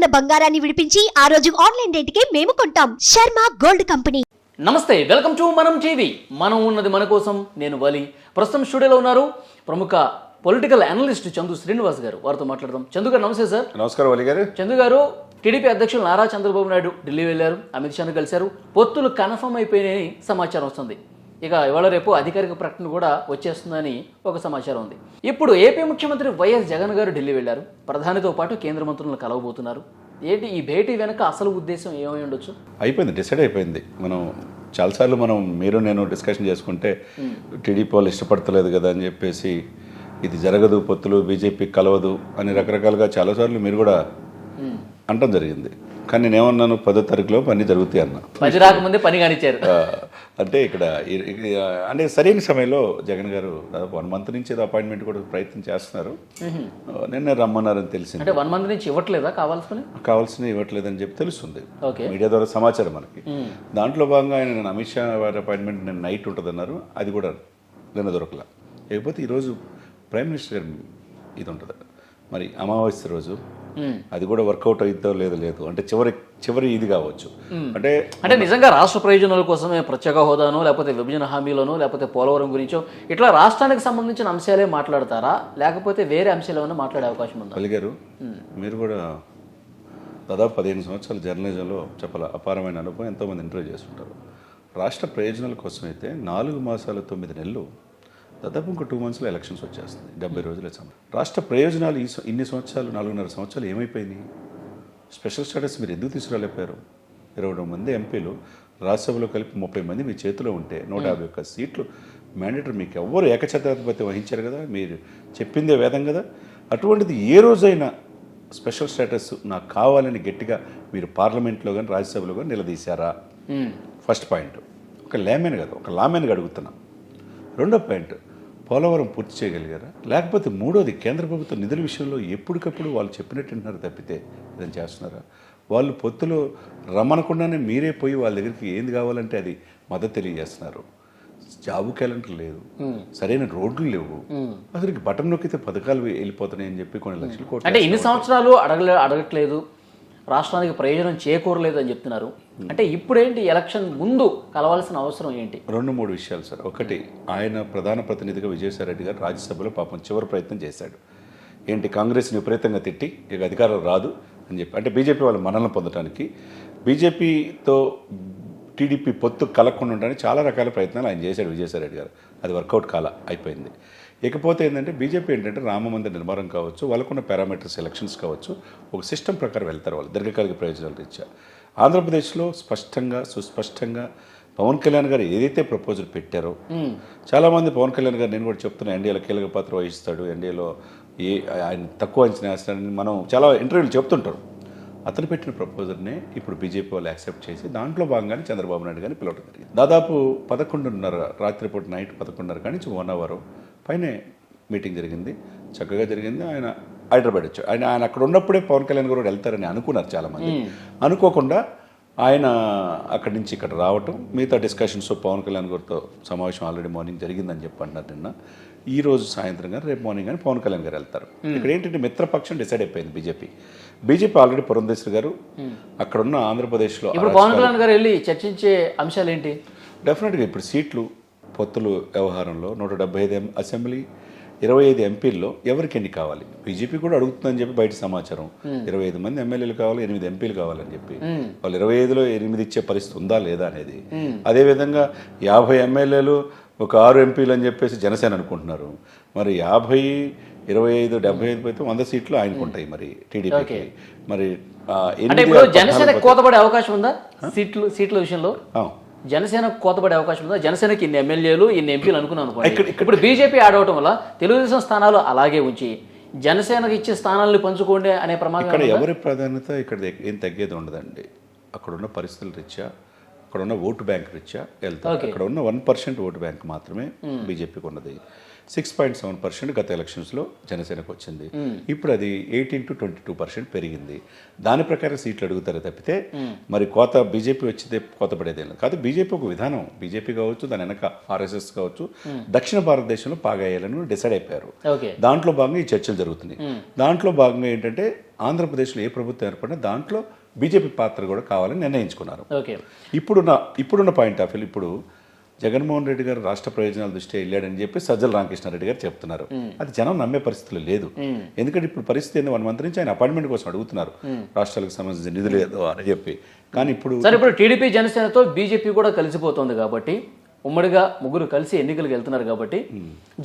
ఉన్న బంగారాన్ని విడిపించి ఆ రోజు ఆన్లైన్ రేటుకే మేము కొంటాం. Sharma gold company. నమస్తే వెల్కమ్ టు మనం టీవీ. మనం ఉన్నది మన కోసం నేను వలి. ప్రస్తుతం స్టూడియోలో ఉన్నారు ప్రముఖ పొలిటికల్ అనలిస్ట్ చందు శ్రీనివాస్ గారు. వారితో మాట్లాడదాం. చందు గారు నమస్తే సార్. నమస్కారం అలీ గారు. చందు గారు టీడీపీ అధ్యక్షులు నారా చంద్రబాబు నాయుడు ఢిల్లీ వెళ్ళారు. అమిత్ షాను కలిశారు. పొత్తులు కన్ఫర్మ్ అయిపోయినాయని సమాచారం వస్తుంది. ఇక ఇవాళ రేపు అధికారిక ప్రకటన కూడా వచ్చేస్తుందని ఒక సమాచారం ఉంది. ఇప్పుడు ఏపీ ముఖ్యమంత్రి వైఎస్ జగన్ గారు ఢిల్లీ వెళ్ళారు. ప్రధానితో పాటు కేంద్ర మంత్రులను కలవబోతున్నారు. ఏంటి ఈ భేటీ వెనక అసలు ఉద్దేశం ఏమై ఉండొచ్చు? అయిపోయింది డిసైడ్ అయిపోయింది. మనం చాలాసార్లు మనం మీరు నేను డిస్కషన్ చేసుకుంటే టీడీపీ వాళ్ళు ఇష్టపడతలేదు కదా అని చెప్పేసి ఇది జరగదు పొత్తులు బీజేపీ కలవదు అని రకరకాలుగా చాలాసార్లు మీరు కూడా అనటం జరిగింది. కానీ నేనేమన్నాను పదో తారీఖులో అన్నీ జరుగుతాయి అన్న. పది రాకముందే పని కానిచ్చారు. అంటే ఇక్కడ అంటే సరైన సమయంలో జగన్ గారు దాదాపు వన్ మంత్ నుంచి ఏదో అపాయింట్మెంట్ కూడా ప్రయత్నం చేస్తున్నారు. నిన్న రమ్మన్నారని తెలిసింది. అంటే వన్ మంత్ నుంచి ఇవ్వట్లేదా కావాల్సుకుని కావాల్సిన ఇవ్వట్లేదని చెప్పి తెలుస్తుంది. మీడియా ద్వారా సమాచారం మనకి. దాంట్లో భాగంగా ఆయన నేను అమిత్ షా వారి అపాయింట్మెంట్ నేను నైట్ ఉంటుందన్నారు. అది కూడా నిన్న దొరకల. లేకపోతే ఈరోజు ప్రైమ్ మినిస్టర్ గారి ఇది ఉంటుంది. మరి అమావాస్య రోజు అది కూడా వర్కౌట్ అవుతుందో లేదో లేదు. అంటే చివరి చివరి ఇది కావచ్చు. అంటే అంటే నిజంగా రాష్ట్ర ప్రయోజనాల కోసమే ప్రత్యేక హోదానో లేకపోతే విభజన హామీలోనో లేకపోతే పోలవరం గురించో ఇట్లా రాష్ట్రానికి సంబంధించిన అంశాలే మాట్లాడతారా? లేకపోతే వేరే అంశాలు ఏమైనా మాట్లాడే అవకాశం ఉందా? కలిగారు మీరు కూడా దాదాపు పదిహేను సంవత్సరాల జర్నలిజంలో చెప్పాల అపారమైన అనుభవం ఎంతోమంది ఇంటర్వ్యూ చేస్తుంటారు. రాష్ట్ర ప్రయోజనాల కోసం అయితే నాలుగు మాసాలు తొమ్మిది నెలలు దాదాపు ఇంకో టూ మంత్స్లో ఎలక్షన్స్ వచ్చేస్తుంది డెబ్బై రోజుల సమయం. రాష్ట్ర ప్రయోజనాలు ఈ ఇన్ని సంవత్సరాలు నాలుగున్నర సంవత్సరాలు ఏమైపోయినాయి? స్పెషల్ స్టేటస్ మీరు ఎందుకు తీసుకురాలేపారు? ఇరవై మంది ఎంపీలు రాజ్యసభలో కలిపి ముప్పై మంది మీ చేతిలో ఉంటే నూట యాభై ఒక్క సీట్లు మ్యాండేటరీ మీకు ఎవ్వరు ఏకఛత్రాధిపత్యం వహించారు కదా? మీరు చెప్పిందే వేదం కదా? అటువంటిది ఏ రోజైనా స్పెషల్ స్టేటస్ నాకు కావాలని గట్టిగా మీరు పార్లమెంట్లో కానీ రాజ్యసభలో కానీ నిలదీశారా. ఫస్ట్ పాయింట్ ఒక లేమెన్ కదా ఒక లామెన్గా అడుగుతున్నా. రెండో పాయింట్ పోలవరం పూర్తి చేయగలిగారా? లేకపోతే మూడోది కేంద్ర ప్రభుత్వ నిధుల విషయంలో ఎప్పటికప్పుడు వాళ్ళు చెప్పినట్టు వింటున్నారు తప్పితే ఏదైనా చేస్తున్నారా? వాళ్ళు పొత్తులో రమ్మనకుండానే మీరే పోయి వాళ్ళ దగ్గరికి ఏంది కావాలంటే అది మద్దతు తెలియజేస్తున్నారు. జాబు క్యాలెండర్ లేదు. సరైన రోడ్లు లేవు. అసలు బటన్ నొక్కితే పథకాలు వెళ్ళిపోతున్నాయని చెప్పి కొన్ని లక్షల కోట్లు అంటే ఇన్ని సంవత్సరాలు అడగలే అడగట్లేదు. రాష్ట్రానికి ప్రయోజనం చేకూరలేదు అని చెప్తున్నారు. అంటే ఇప్పుడేంటి ఎలక్షన్ ముందు కలవాల్సిన అవసరం ఏంటి? రెండు మూడు విషయాలు సార్. ఒకటి ఆయన ప్రధాన ప్రతినిధిగా విజయసాయిరెడ్డి గారు రాజ్యసభలో పాపం చివరి ప్రయత్నం చేశాడు. ఏంటి కాంగ్రెస్ని విపరీతంగా తిట్టి ఇక అధికారం రాదు అని చెప్పి అంటే బీజేపీ వాళ్ళు మనల్ని పొందడానికి బీజేపీతో టీడీపీ పొత్తు కలగకుండా ఉండడానికి చాలా రకాల ప్రయత్నాలు ఆయన చేశాడు విజయసాయిరెడ్డి గారు. అది వర్కౌట్ కాల అయిపోయింది. ఇకపోతే ఏంటంటే బీజేపీ ఏంటంటే రామ మందిర నిర్మాణం కావచ్చు వాళ్ళకున్న పారామీటర్స్ ఎలక్షన్స్ కావచ్చు ఒక సిస్టమ్ ప్రకారం వెళ్తారు వాళ్ళు దీర్ఘకాలిక ప్రయోజనాలు రీత్యా ఆంధ్రప్రదేశ్లో స్పష్టంగా సుస్పష్టంగా పవన్ కళ్యాణ్ గారు ఏదైతే ప్రపోజల్ పెట్టారో చాలామంది పవన్ కళ్యాణ్ గారు నేను కూడా చెప్తున్నా ఎన్డీఏలో కీలక పాత్ర వహిస్తాడు ఎన్డీఏలో ఏ ఆయన తక్కువ అంచనా వేస్తాడని మనం చాలా ఇంటర్వ్యూలు చెప్తుంటారు. అతను పెట్టిన ప్రపోజల్నే ఇప్పుడు బీజేపీ వాళ్ళు యాక్సెప్ట్ చేసి దాంట్లో భాగంగానే చంద్రబాబు నాయుడు గారిని పిలవడం జరిగింది. దాదాపు పదకొండున్నర రాత్రిపూట నైట్ పదకొండున్నర కానీ వన్ అవర్ పైనే మీటింగ్ జరిగింది. చక్కగా జరిగింది. ఆయన హైదరాబాద్ వచ్చాడు ఆయన ఆయన అక్కడ ఉన్నప్పుడే పవన్ కళ్యాణ్ గారు వెళ్తారని అనుకున్నారు చాలామంది. అనుకోకుండా ఆయన అక్కడి నుంచి ఇక్కడ రావటం మిగతా డిస్కషన్స్ పవన్ కళ్యాణ్ గారితో సమావేశం ఆల్రెడీ మార్నింగ్ జరిగిందని చెప్పి అన్నారు నిన్న. ఈ రోజు సాయంత్రం కానీ రేపు మార్నింగ్ కానీ పవన్ కళ్యాణ్ గారు వెళ్తారు. ఇక్కడ ఏంటంటే మిత్రపక్షం డిసైడ్ అయిపోయింది బీజేపీ. బీజేపీ ఆల్రెడీ పురంధేశ్వరి గారు అక్కడున్న ఆంధ్రప్రదేశ్లో ఇప్పుడు పవన్ కళ్యాణ్ గారు వెళ్ళి చర్చించే అంశాలు ఏంటి డెఫినెట్గా ఇప్పుడు సీట్లు పొత్తులు వ్యవహారంలో నూట డెబ్బై ఐదు ఎం- అసెంబ్లీ ఇరవై ఐదు ఎంపీల్లో ఎవరికి ఎన్ని కావాలి? బీజేపీ కూడా అడుగుతుందని చెప్పి బయట సమాచారం. ఇరవై ఐదు మంది ఎమ్మెల్యేలు కావాలి ఎనిమిది ఎంపీలు కావాలని చెప్పి. వాళ్ళు ఇరవై ఐదులో ఎనిమిది ఇచ్చే పరిస్థితి ఉందా లేదా అనేది. అదేవిధంగా యాభై ఎమ్మెల్యేలు ఒక ఆరు ఎంపీలు అని చెప్పేసి జనసేన అనుకుంటున్నారు. మరి యాభై ఇరవై ఐదు డెబ్బై ఐదు అయితే వంద సీట్లు ఆయనకు ఉంటాయి మరి టీడీపీకి. మరి జనసేన కోతపడే అవకాశం ఉందా? సీట్లు సీట్ల విషయంలో. జనసేన కోతపడే అవకాశం ఉందా? జనసేనకి ఇన్ని ఎమ్మెల్యేలు ఇన్ని ఎంపీలు అనుకున్నాను అనుకోండి. ఇప్పుడు బీజేపీ ఆడవటం వల్ల తెలుగుదేశం స్థానాలు అలాగే ఉంచి జనసేనకి ఇచ్చే స్థానాలను పంచుకోండి అనే ప్రమాదం? ఎవరి ప్రాధాన్యత ఇక్కడ ఏం తగ్గేది ఉండదండి. అక్కడ ఉన్న పరిస్థితుల రీత్యా అక్కడ ఉన్న ఓటు బ్యాంక్ రీత్యా వెళ్తారు అక్కడ ఉన్న వన్ పర్సెంట్ ఓటు బ్యాంక్ మాత్రమే బీజేపీకి ఉన్నది. సిక్స్ పాయింట్ సెవెన్ పర్సెంట్ గత ఎలక్షన్స్లో జనసేనకు వచ్చింది. ఇప్పుడు అది eighteen to twenty two percent పెరిగింది. దాని ప్రకారం సీట్లు అడుగుతారే తప్పితే మరి కోత బీజేపీ వచ్చితే కోత పడేది లేదు. కాదు బీజేపీ ఒక విధానం. బీజేపీ కావచ్చు దాని వెనక ఆర్ఎస్ఎస్ కావచ్చు దక్షిణ భారతదేశంలో పాగాయాలని డిసైడ్ అయిపోయారు. దాంట్లో భాగంగా ఈ చర్చలు జరుగుతున్నాయి. దాంట్లో భాగంగా ఏంటంటే ఆంధ్రప్రదేశ్లో ఏ ప్రభుత్వం ఏర్పడినా దాంట్లో బీజేపీ పాత్ర కూడా కావాలని నిర్ణయించుకున్నారు. ఓకే. ఇప్పుడున్న ఇప్పుడున్న పాయింట్ ఆఫ్ వ్యూ ఇప్పుడు జగన్మోహన్ రెడ్డి గారు రాష్ట్ర ప్రయోజనాల దృష్ట్యా వెళ్ళాడని చెప్పి సజ్జల రామకృష్ణారెడ్డి గారు చెప్తున్నారు. అది జనం నమ్మే పరిస్థితులు లేదు. ఎందుకంటే ఇప్పుడు పరిస్థితి ఏంది? వన్ మంత్ నుంచి ఆయన అపాయింట్మెంట్ కోసం అడుగుతున్నారు. రాష్ట్రాలకు సంబంధించిన నిధులు ఏదో అని చెప్పి. కానీ ఇప్పుడు సరే ఇప్పుడు టీడీపీ జనసేనతో బీజేపీ కూడా కలిసిపోతుంది కాబట్టి ఉమ్మడిగా ముగ్గురు కలిసి ఎన్నికలకు వెళ్తున్నారు కాబట్టి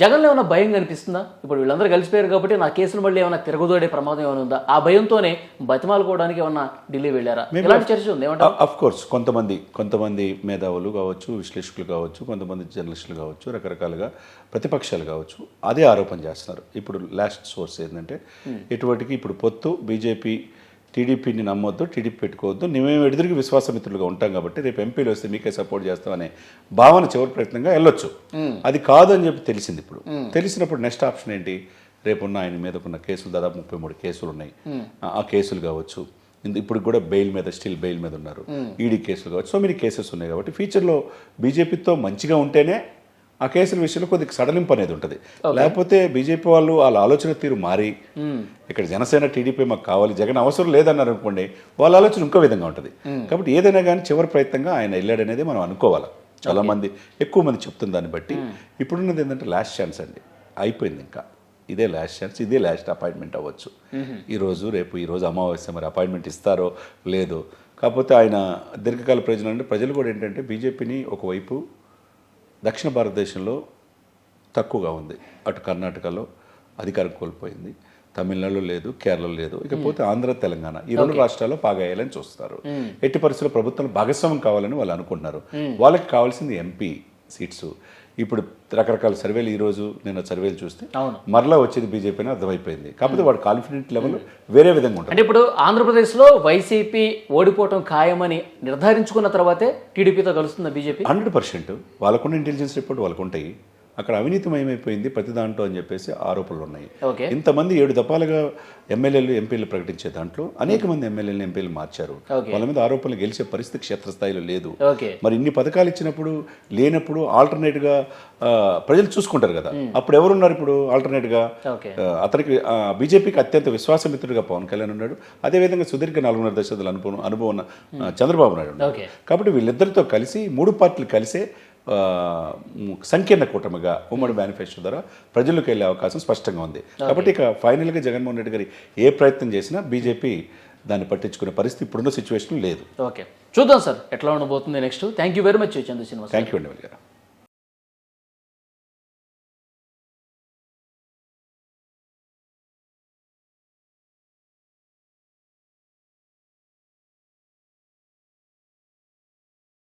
జగన్లో ఏమైనా భయం కనిపిస్తుందా? ఇప్పుడు వీళ్ళందరూ కలిసిపోయారు కాబట్టి నా కేసులు మళ్ళీ ఏమైనా తిరగదోడే ప్రమాదం ఏమైనా ఉందా? ఆ భయంతోనే బతిమాలుకోవడానికి ఏమన్నా ఢిల్లీ వెళ్ళారా? ఇలాంటి చర్చ ఉంది అఫ్ కోర్స్ కొంతమంది కొంతమంది మేధావులు కావచ్చు విశ్లేషకులు కావచ్చు కొంతమంది జర్నలిస్టులు కావచ్చు రకరకాలుగా ప్రతిపక్షాలు కావచ్చు అదే ఆరోపణ చేస్తున్నారు. ఇప్పుడు లాస్ట్ సోర్స్ ఏంటంటే ఇటువంటికి ఇప్పుడు పొత్తు బీజేపీ టీడీపీని నమ్మొద్దు టీడీపీ పెట్టుకోవద్దు. మేము ఎదురుగా విశ్వాసమిత్రులుగా ఉంటాం కాబట్టి రేపు ఎంపీలు వస్తే మీకే సపోర్ట్ చేస్తామనే భావన చివరి ప్రయత్నంగా వెళ్ళొచ్చు. అది కాదు అని చెప్పి తెలిసింది ఇప్పుడు. తెలిసినప్పుడు నెక్స్ట్ ఆప్షన్ ఏంటి? రేపున్న ఆయన మీద ఉన్న కేసులు దాదాపు ముప్పై మూడు కేసులు ఉన్నాయి. ఆ- కేసులు కావచ్చు. ఇప్పుడు కూడా బెయిల్ మీద స్టిల్ బెయిల్ మీద ఉన్నారు. ఈడీ కేసులు కావచ్చు. సో మెనీ కేసెస్ ఉన్నాయి కాబట్టి ఫ్యూచర్లో బీజేపీతో మంచిగా ఉంటేనే ఆ కేసుల విషయంలో కొద్దిగా సడలింపు అనేది ఉంటుంది. లేకపోతే బీజేపీ వాళ్ళు వాళ్ళ ఆలోచన తీరు మారి ఇక్కడ జనసేన టీడీపీ మాకు కావాలి జగన్ అవసరం లేదన్నారు అనుకోండి వాళ్ళ ఆలోచన ఇంకో విధంగా ఉంటుంది. కాబట్టి ఏదైనా కానీ చివరి ప్రయత్నంగా ఆయన వెళ్ళాడనేది మనం అనుకోవాలి. చాలా మంది ఎక్కువ మంది చెప్తున్న దాన్ని బట్టి ఇప్పుడున్నది ఏంటంటే లాస్ట్ ఛాన్స్ అండి. అయిపోయింది ఇంకా. ఇదే లాస్ట్ ఛాన్స్ ఇదే లాస్ట్ అపాయింట్మెంట్ అవ్వచ్చు. ఈ రోజు రేపు ఈ రోజు అమావాస్య మరి అపాయింట్మెంట్ ఇస్తారో లేదో. కాకపోతే ఆయన దీర్ఘకాల ప్రయోజనం అంటే ప్రజలు కూడా ఏంటంటే బీజేపీని ఒకవైపు దక్షిణ భారతదేశంలో తక్కువగా ఉంది. అటు కర్ణాటకలో అధికారం కోల్పోయింది. తమిళనాడులో లేదు కేరళలో లేదు. ఇకపోతే ఆంధ్ర తెలంగాణ ఈ రెండు రాష్ట్రాల్లో బాగాయాలని చూస్తారు. ఎట్టి పరిస్థితుల్లో ప్రభుత్వం భాగస్వామ్యం కావాలని వాళ్ళు అనుకుంటున్నారు. వాళ్ళకి కావాల్సింది ఎంపీ సీట్స్. ఇప్పుడు రకరకాల సర్వేలు ఈ రోజు నేను సర్వేలు చూస్తే. మరలా వచ్చేది బీజేపీ అని అర్థమైపోయింది. కాకపోతే వాడు కాన్ఫిడెంట్ లెవెల్ వేరే విధంగా ఉంటుంది. అంటే ఇప్పుడు ఆంధ్రప్రదేశ్లో వైసీపీ ఓడిపోవటం ఖాయమని నిర్ధారించుకున్న తర్వాతే టీడీపీతో కలుస్తుందా బీజేపీ? Hundred percent. వాళ్ళకున్న ఇంటెలిజెన్స్ రిపోర్ట్ వాళ్ళకు ఉంటాయి అక్కడ అవినీతిమయమైపోయింది ప్రతి దాంట్లో అని చెప్పేసి ఆరోపణలు ఉన్నాయి. ఇంతమంది ఏడు దఫాలుగా ఎమ్మెల్యేలు ఎంపీలు ప్రకటించే దాంట్లో అనేక మంది ఎమ్మెల్యేలు ఎంపీలు మార్చారు. వాళ్ళ మీద ఆరోపణలు గెలిచే పరిస్థితి క్షేత్రస్థాయిలో లేదు. మరి ఇన్ని పథకాలు ఇచ్చినప్పుడు లేనప్పుడు alternate గా ప్రజలు చూసుకుంటారు కదా. అప్పుడు ఎవరున్నారు ఇప్పుడు alternate గా అతనికి బీజేపీకి అత్యంత విశ్వాసమిత్రుడిగా పవన్ కళ్యాణ్ ఉన్నాడు. అదేవిధంగా సుదీర్ఘ నాలుగున్నర దశాబ్దాల అనుభవం అనుభవం చంద్రబాబు నాయుడు కాబట్టి వీళ్ళిద్దరితో కలిసి మూడు పార్టీలు కలిసే సంకీర్ణ కూటమిగా ఉమ్మడి మేనిఫెస్టో ద్వారా ప్రజలకు వెళ్ళే అవకాశం స్పష్టంగా ఉంది. కాబట్టి ఇక ఫైనల్గా జగన్మోహన్ రెడ్డి గారి ఏ ప్రయత్నం చేసినా బీజేపీ దాన్ని పట్టించుకునే పరిస్థితి ఇప్పుడున్న సిచ్యువేషన్ లేదు. ఓకే. చూద్దాం సార్ ఎట్లా ఉండబోతుంది next. Thank you very much Chandra Srinivas thank you అండి గారు